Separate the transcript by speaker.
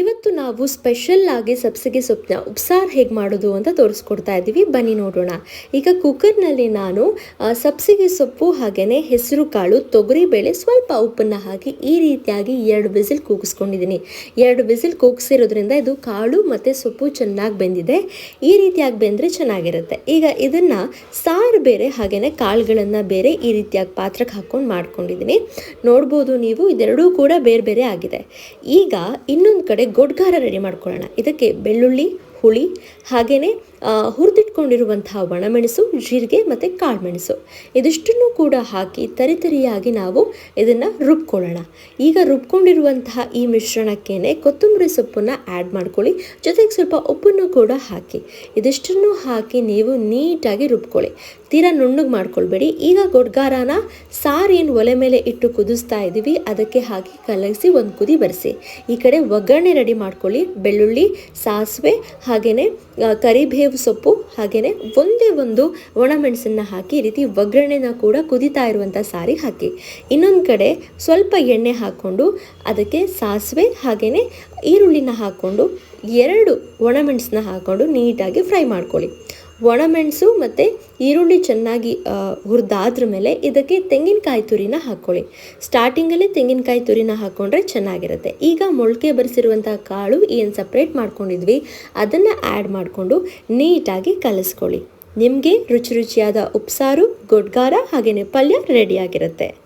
Speaker 1: ಇವತ್ತು ನಾವು ಸ್ಪೆಷಲ್ ಆಗಿ ಸಬ್ಸಿಗೆ ಸೊಪ್ಪಿನ ಉಪ್ಸಾರು ಹೇಗೆ ಮಾಡೋದು ಅಂತ ತೋರಿಸ್ಕೊಡ್ತಾ ಇದ್ದೀವಿ. ಬನ್ನಿ ನೋಡೋಣ. ಈಗ ಕುಕ್ಕರ್ನಲ್ಲಿ ನಾನು ಸಬ್ಸಿಗೆ ಸೊಪ್ಪು ಹಾಗೆಯೇ ಹೆಸರು ಕಾಳು ತೊಗರಿಬೇಳೆ ಸ್ವಲ್ಪ ಉಪ್ಪನ್ನು ಹಾಕಿ ಈ ರೀತಿಯಾಗಿ ಎರಡು ವಿಸಿಲ್ ಕೂಗಿಸ್ಕೊಂಡಿದ್ದೀನಿ. ಎರಡು ವಿಸಿಲ್ ಕೂಗಿಸಿರೋದ್ರಿಂದ ಇದು ಕಾಳು ಮತ್ತು ಸೊಪ್ಪು ಚೆನ್ನಾಗಿ ಬೆಂದಿದೆ. ಈ ರೀತಿಯಾಗಿ ಬೆಂದರೆ ಚೆನ್ನಾಗಿರುತ್ತೆ. ಈಗ ಇದನ್ನು ಸಾರು ಬೇರೆ ಹಾಗೆಯೇ ಕಾಳುಗಳನ್ನು ಬೇರೆ ಈ ರೀತಿಯಾಗಿ ಪಾತ್ರಕ್ಕೆ ಹಾಕ್ಕೊಂಡು ಮಾಡ್ಕೊಂಡಿದ್ದೀನಿ. ನೋಡ್ಬೋದು ನೀವು, ಇದೆರಡೂ ಕೂಡ ಬೇರೆ ಬೇರೆ ಆಗಿದೆ. ಈಗ ಇನ್ನೊಂದು ಕಡೆ ಗೊಡ್ಗಾರ ರೆಡಿ ಮಾಡ್ಕೊಳ್ಳೋಣ. ಇದಕ್ಕೆ ಬೆಳ್ಳುಳ್ಳಿ ಹುಳಿ ಹಾಗೆಯೇ ಹುರಿದಿಟ್ಕೊಂಡಿರುವಂತಹ ಒಣಮೆಣಸು, ಜೀರಿಗೆ ಮತ್ತು ಕಾಳುಮೆಣಸು. ಇದಿಷ್ಟನ್ನು ಕೂಡ ಹಾಕಿ ತರಿತರಿಯಾಗಿ ನಾವು ಇದನ್ನು ರುಬ್ಕೊಳ್ಳೋಣ. ಈಗ ರುಬ್ಕೊಂಡಿರುವಂತಹ ಈ ಮಿಶ್ರಣಕ್ಕೇನೆ ಕೊತ್ತಂಬರಿ ಸೊಪ್ಪನ್ನು ಆ್ಯಡ್ ಮಾಡ್ಕೊಳ್ಳಿ. ಜೊತೆಗೆ ಸ್ವಲ್ಪ ಉಪ್ಪನ್ನು ಕೂಡ ಹಾಕಿ. ಇದಿಷ್ಟನ್ನು ಹಾಕಿ ನೀವು ನೀಟಾಗಿ ರುಬ್ಕೊಳ್ಳಿ. ತೀರಾ ನುಣ್ಣಗೆ ಮಾಡ್ಕೊಳ್ಬೇಡಿ. ಈಗ ಗೊಡ್ಗಾರನ ಸಾರೇನು ಒಲೆ ಮೇಲೆ ಇಟ್ಟು ಕುದಿಸ್ತಾ ಇದ್ದೀವಿ ಅದಕ್ಕೆ ಹಾಕಿ ಕಲಗಿಸಿ ಒಂದು ಕುದಿ ಬರೆಸಿ. ಈ ಕಡೆ ಒಗ್ಗರಣೆ ರೆಡಿ ಮಾಡ್ಕೊಳ್ಳಿ. ಬೆಳ್ಳುಳ್ಳಿ, ಸಾಸಿವೆ ಹಾಗೆಯೇ ಸೊಪ್ಪು ಹಾಗೆಯೇ ಒಂದೇ ಒಂದು ಒಣಮೆಣಸನ್ನ ಹಾಕಿ ಈ ರೀತಿ ಒಗ್ಗರಣೆನ ಕೂಡ ಕುದಿತಾ ಇರುವಂಥ ಸಾರಿಗೆ ಹಾಕಿ. ಇನ್ನೊಂದು ಕಡೆ ಸ್ವಲ್ಪ ಎಣ್ಣೆ ಹಾಕ್ಕೊಂಡು ಅದಕ್ಕೆ ಸಾಸಿವೆ ಹಾಗೆಯೇ ಈರುಳ್ಳಿನ ಹಾಕ್ಕೊಂಡು ಎರಡು ಒಣಮೆಣಸನ್ನ ಹಾಕ್ಕೊಂಡು ನೀಟಾಗಿ ಫ್ರೈ ಮಾಡ್ಕೊಳ್ಳಿ. ಒಣಮೆಣಸು ಮತ್ತು ಈರುಳ್ಳಿ ಚೆನ್ನಾಗಿ ಹುರಿದಾದ್ರ ಮೇಲೆ ಇದಕ್ಕೆ ತೆಂಗಿನಕಾಯಿ ತುರಿನ ಹಾಕ್ಕೊಳ್ಳಿ. ಸ್ಟಾರ್ಟಿಂಗಲ್ಲೇ ತೆಂಗಿನಕಾಯಿ ತುರಿನ ಹಾಕ್ಕೊಂಡ್ರೆ ಚೆನ್ನಾಗಿರುತ್ತೆ. ಈಗ ಮೊಳಕೆ ಬರೆಸಿರುವಂಥ ಕಾಳು ಏನು ಸಪ್ರೇಟ್ ಮಾಡ್ಕೊಂಡಿದ್ವಿ, ಅದನ್ನು ಆ್ಯಡ್ ಮಾಡಿಕೊಂಡು ನೀಟಾಗಿ ಕಲಿಸ್ಕೊಳ್ಳಿ. ನಿಮಗೆ ರುಚಿ ರುಚಿಯಾದ ಉಪ್ಸಾರು, ಗೊಡ್ಗಾರ ಹಾಗೆಯೇ ಪಲ್ಯ ರೆಡಿಯಾಗಿರುತ್ತೆ